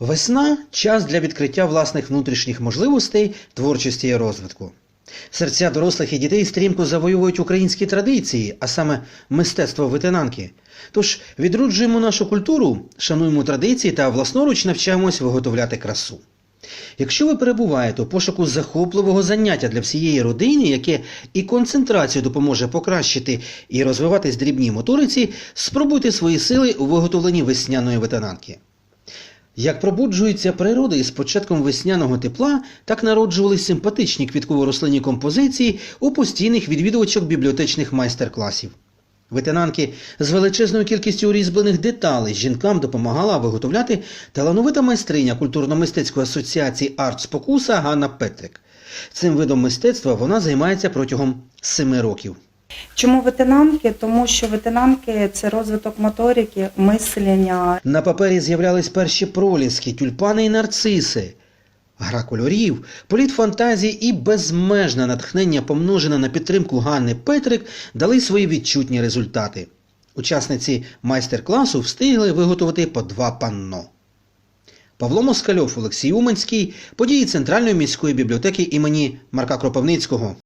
Весна час для відкриття власних внутрішніх можливостей, творчості і розвитку. Серця дорослих і дітей стрімко завоюють українські традиції, а саме мистецтво витинанки. Тож відроджуємо нашу культуру, шануємо традиції та власноруч навчаємось виготовляти красу. Якщо ви перебуваєте у пошуку захопливого заняття для всієї родини, яке і концентрацію допоможе покращити і розвиватись дрібній моториці, спробуйте свої сили у виготовленні весняної ветенанки. Як пробуджується природа із початком весняного тепла, так народжувались симпатичні квітково-рослинні композиції у постійних відвідувачок бібліотечних майстер-класів. Ветенанки з величезною кількістю урізблених деталей жінкам допомагала виготовляти талановита майстриня культурно-мистецької асоціації Арт Спокуса Ганна Петрик. Цим видом мистецтва вона займається протягом семи років. Чому ветенанки? Тому що ветенанки це розвиток моторики, мислення. На папері з'являлись перші проліски, тюльпани і нарциси. Гра кольорів, політ фантазії і безмежне натхнення, помножене на підтримку Ганни Петрик, дали свої відчутні результати. Учасниці майстер-класу встигли виготовити по два панно. Павло Москальов, Олексій Уманський, події Центральної міської бібліотеки імені Марка Кропивницького.